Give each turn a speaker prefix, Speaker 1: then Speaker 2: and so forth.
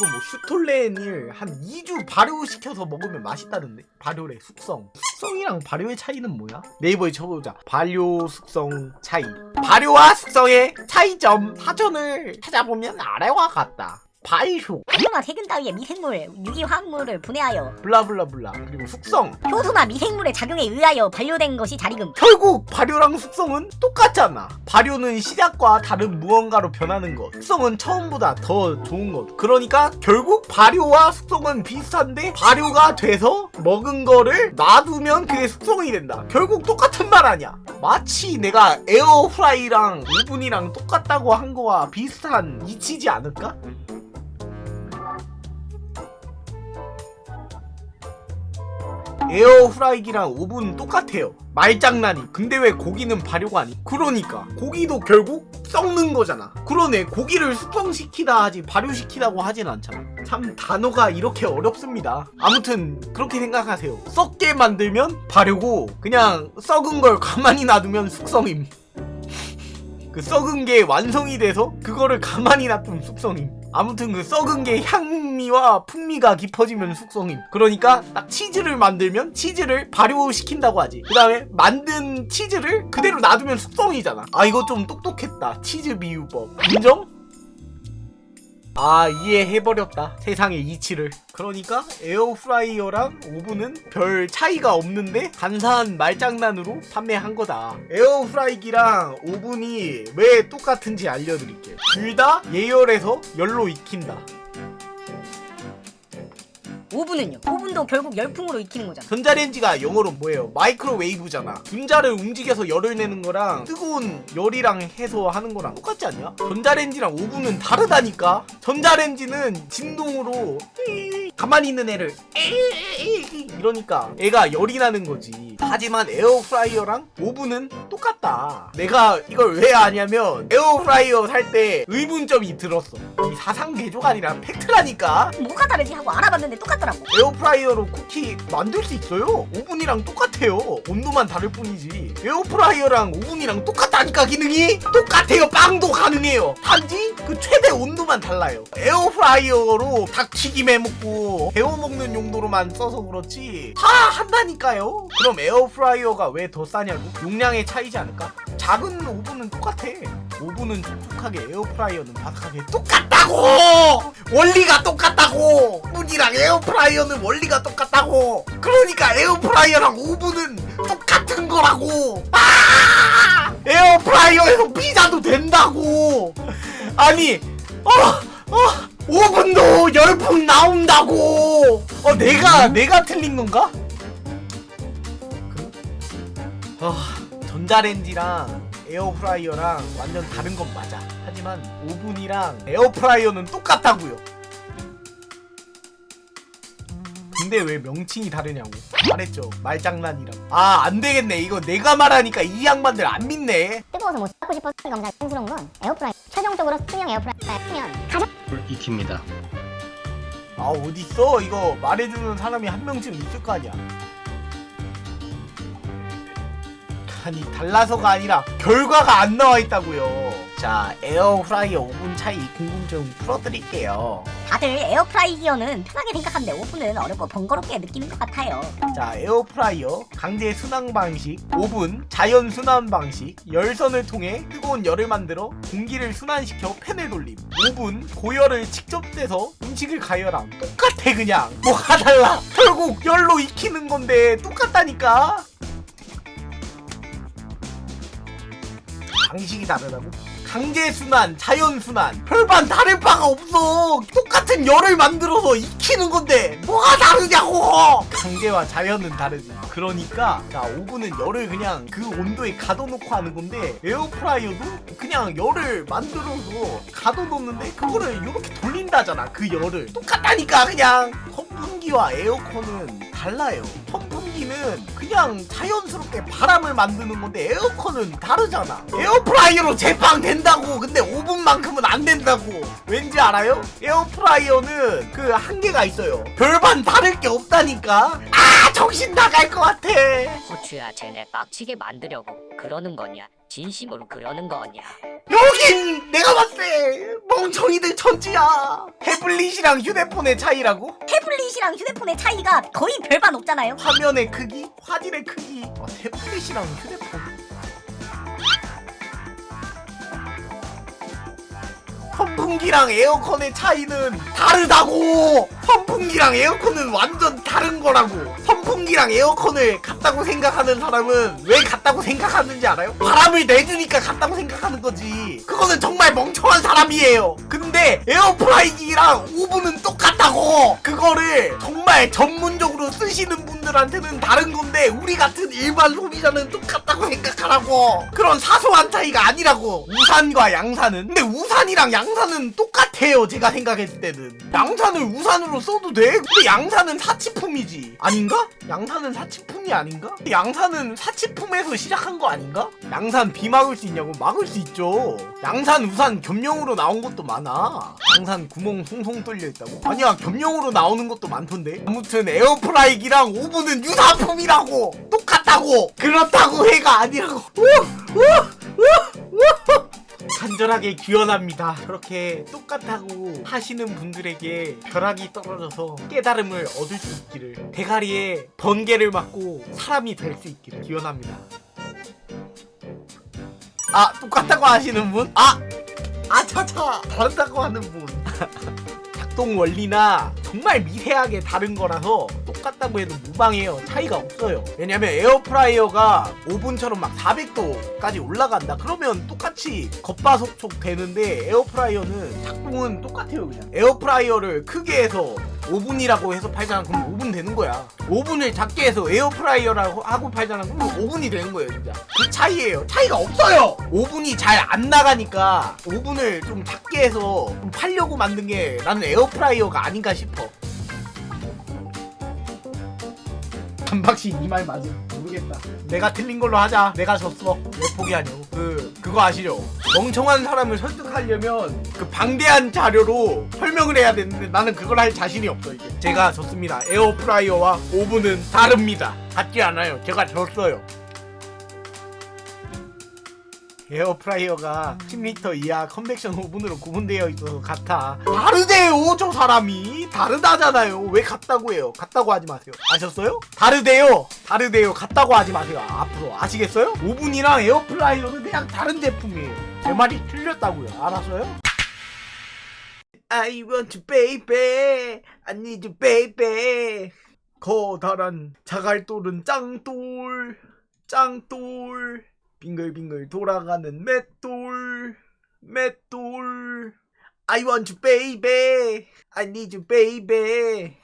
Speaker 1: 그리고 뭐 슈톨렌을 한 2주 발효시켜서 먹으면 맛있다던데? 발효래 숙성. 숙성이랑 발효의 차이는 뭐야? 네이버에 쳐보자. 발효 숙성 차이. 발효와 숙성의 차이점 사전을 찾아보면 아래와 같다 발효
Speaker 2: 발효나 세균 따위의 미생물, 유기화합물을 분해하여
Speaker 1: 블라블라블라 그리고 숙성
Speaker 2: 효소나 미생물의 작용에 의하여 발효된 것이 자리금.
Speaker 1: 결국 발효랑 숙성은 똑같잖아. 발효는 시작과 다른 무언가로 변하는 것. 숙성은 처음보다 더 좋은 것. 그러니까 결국 발효와 숙성은 비슷한데 발효가 돼서 먹은 거를 놔두면 그게 숙성이 된다. 결국 똑같은 말 아니야. 마치 내가 에어프라이랑 오븐이랑 똑같다고 한 거와 비슷한 이치지 않을까? 에어프라이기랑 오븐 똑같아요. 말장난이. 근데 왜 고기는 발효가 아니? 그러니까 고기도 결국 썩는 거잖아. 그러네. 고기를 숙성시키다 하지 발효시키다고 하진 않잖아. 참 단어가 이렇게 어렵습니다. 아무튼 그렇게 생각하세요. 썩게 만들면 발효고 그냥 썩은 걸 가만히 놔두면 숙성임. 그 썩은 게 완성이 돼서 그거를 가만히 놔둔 숙성임. 아무튼 그 썩은 게 향미와 풍미가 깊어지면 숙성임. 그러니까 딱 치즈를 만들면 치즈를 발효시킨다고 하지. 그 다음에 만든 치즈를 그대로 놔두면 숙성이잖아. 아 이거 좀 똑똑했다. 치즈 비유법. 인정? 아 이해해버렸다. 세상의 이치를. 그러니까 에어프라이어랑 오븐은 별 차이가 없는데 간사한 말장난으로 판매한 거다. 에어프라이기랑 오븐이 왜 똑같은지 알려드릴게요. 둘 다 예열해서 열로 익힌다
Speaker 2: 오븐은요? 오븐도 결국 열풍으로 익히는 거잖아.
Speaker 1: 전자레인지가 영어로 뭐예요? 마이크로웨이브잖아. 분자를 움직여서 열을 내는 거랑 뜨거운 열이랑 해서 하는 거랑 똑같지 않냐? 전자레인지랑 오븐은 다르다니까. 전자레인지는 진동으로 가만히 있는 애를 이러니까 애가 열이 나는 거지. 하지만 에어프라이어랑 오븐은 똑같다. 내가 이걸 왜 아냐면 에어프라이어 살 때 의문점이 들었어. 이 사상 개조가 아니라 팩트라니까.
Speaker 2: 뭐가 다르지 하고 알아봤는데 똑같더라고.
Speaker 1: 에어프라이어로 쿠키 만들 수 있어요. 오븐이랑 똑같아요. 온도만 다를 뿐이지. 에어프라이어랑 오븐이랑 똑같다니까 기능이 똑같아요. 빵도 가능해요. 단지 그 최대 온도만 달라요. 에어프라이어로 닭튀김 해 먹고 데워 먹는 용도로만 써서 그렇지 다 한다니까요. 그럼 에어프라이어가 왜 더 싸냐고? 용량의 차이지 않을까? 작은 오븐은 똑같아. 오븐은 촉촉하게 에어프라이어는 바삭하게 똑같다고! 원리가 똑같다고! 오븐이랑 에어프라이어는 원리가 똑같다고! 그러니까 에어프라이어랑 오븐은 똑같은 거라고! 아! 에어프라이어에서 피자도 된다고! 아니, 어, 어, 오븐도 열풍 나온다고! 어, 내가, 내가 틀린 건가? 그, 어, 전자레인지랑 에어프라이어랑 완전 다른 건 맞아. 하지만 오븐이랑 에어프라이어는 똑같다고요. 근데 왜 명칭이 다르냐고 말했죠 말장난이라고 아 안되겠네 이거 내가 말하니까 이 양반들 안 믿네
Speaker 3: 뜨거워서 못 쌓고 싶어서 검사 촌스러운 건 에어프라이 최종적으로 투명 에어프라이 쓰면 가장
Speaker 4: 익힙니다.
Speaker 1: 아 어딨어? 이거 말해주는 사람이 한 명쯤 있을 거 아니야. 아니 달라서가 아니라 결과가 안 나와 있다고요 자 에어프라이어 오븐 차이 궁금증 풀어드릴게요.
Speaker 2: 다들 에어프라이기어는 편하게 생각하는데 오븐은 어렵고 번거롭게 느끼는 것 같아요.
Speaker 1: 자 에어프라이어 강제 순환 방식 오븐 자연 순환 방식 열선을 통해 뜨거운 열을 만들어 공기를 순환시켜 팬을 돌림. 오븐 고열을 직접 떼서 음식을 가열함. 똑같아 그냥. 뭐가 달라. 결국 열로 익히는 건데 똑같다니까. 방식이 다르다고? 강제 순환, 자연 순환, 별반 다를 바가 없어. 똑같은 열을 만들어서 익히는 건데 뭐가 다르냐고. 강제와 자연은 다르지. 그러니까 자 오븐은 열을 그냥 그 온도에 가둬놓고 하는 건데 에어프라이어도 그냥 열을 만들어서 가둬놓는데 그거를 이렇게 돌린다잖아. 그 열을 똑같다니까 그냥 선풍기와 에어컨은 달라요. 선풍기는 그냥 자연스럽게 바람을 만드는 건데 에어컨은 다르잖아. 에어프라이어로 제빵 된다고. 근데 오븐만큼은 안 된다고. 왠지 알아요? 에어프라이어는 그 한계가 있어요. 별반 다를 게 없다니까. 아 정신 나갈 것 같아.
Speaker 5: 고추야 쟤네 빡치게 만들려고 그러는 거냐
Speaker 4: 진심으로 그러는 거냐?
Speaker 1: 여긴 내가 봤을 때 멍청이들 천지야 태블릿이랑 휴대폰의 차이라고?
Speaker 2: 태블릿이랑 휴대폰의 차이가 거의 별반 없잖아요.
Speaker 1: 화면의 크기? 화질의 크기? 아, 태블릿이랑 휴대폰 선풍기랑 에어컨의 차이는 다르다고! 선풍기랑 에어컨은 완전 다른 거라고! 선풍기랑 에어컨을 같다고 생각하는 사람은 왜 같다고 생각하는지 알아요? 바람을 내주니까 같다고 생각하는 거지. 그거는 정말 멍청한 사람이에요. 근데 에어프라이기랑 오븐은 똑같다고! 그거를 정말 전문적으로 쓰시는 분들한테는 다른 건데 우리 같은 일반 소비자는 똑같다고 생각하라고! 그런 사소한 차이가 아니라고! 우산과 양산은? 근데 우산이랑 양산은 똑같아요 제가 생각했을 때는 양산을 우산으로 써도 돼? 근데 양산은 사치품이지 아닌가? 양 산은 사치품이 아닌가? 양산은 사치품에서 시작한 거 아닌가? 양산 비 막을 수 있냐고 막을 수 있죠 양산 우산 겸용으로 나온 것도 많아 양산 구멍 송송 뚫려 있다고? 아니야 겸용으로 나오는 것도 많던데 아무튼 에어프라이기랑 오븐은 유사품이라고 똑같다고 그렇다고 해가 아니라고 우! 우! 우! 우! 간절하게 기원합니다. 저렇게 똑같다고 하시는 분들에게 벼락이 떨어져서 깨달음을 얻을 수 있기를 대가리에 번개를 맞고 사람이 될 수 있기를 기원합니다. 아 똑같다고 하시는 분? 아! 아차차! 다르다고 하는 분. 작동 원리나 정말 미세하게 다른 거라서 똑같다고 해도 무방해요. 차이가 없어요. 왜냐면 에어프라이어가 오븐처럼 막 400도까지 올라간다. 그러면 똑같이 겉바속촉 되는데 에어프라이어는 작동은 똑같아요. 그냥 에어프라이어를 크게 해서 오븐이라고 해서 팔잖아. 그럼 오븐 되는 거야. 오븐을 작게 해서 에어프라이어라고 하고 팔잖아. 그럼 오븐이 되는 거예요, 진짜. 그 차이예요. 차이가 없어요. 오븐이 잘 안 나가니까 오븐을 좀 작게 해서 좀 팔려고 만든 게 나는 에어프라이어가 아닌가 싶어. 반박씨 이 말 맞음 모르겠다 내가 틀린 걸로 하자 내가 졌어 왜 포기하냐고 그 그거 아시죠? 멍청한 사람을 설득하려면 그 방대한 자료로 설명을 해야 되는데 나는 그걸 할 자신이 없어 이게 제가 졌습니다. 에어프라이어와 오븐은 다릅니다. 같지 않아요. 제가 졌어요 에어프라이어가 10리터 이하 컨벡션 오븐으로 구분되어 있어서 같아. 다르대요 저 사람이. 다르다잖아요. 왜 같다고 해요? 같다고 하지 마세요. 아셨어요? 다르대요. 다르대요. 같다고 하지 마세요. 앞으로 아시겠어요? 오븐이랑 에어프라이어는 그냥 다른 제품이에요. 제 말이 틀렸다고요. 알았어요? I want you baby. I need you baby. 커다란 자갈돌은 짱돌. 짱돌 빙글빙글 돌아가는 맷돌 맷돌 I want you baby I need you baby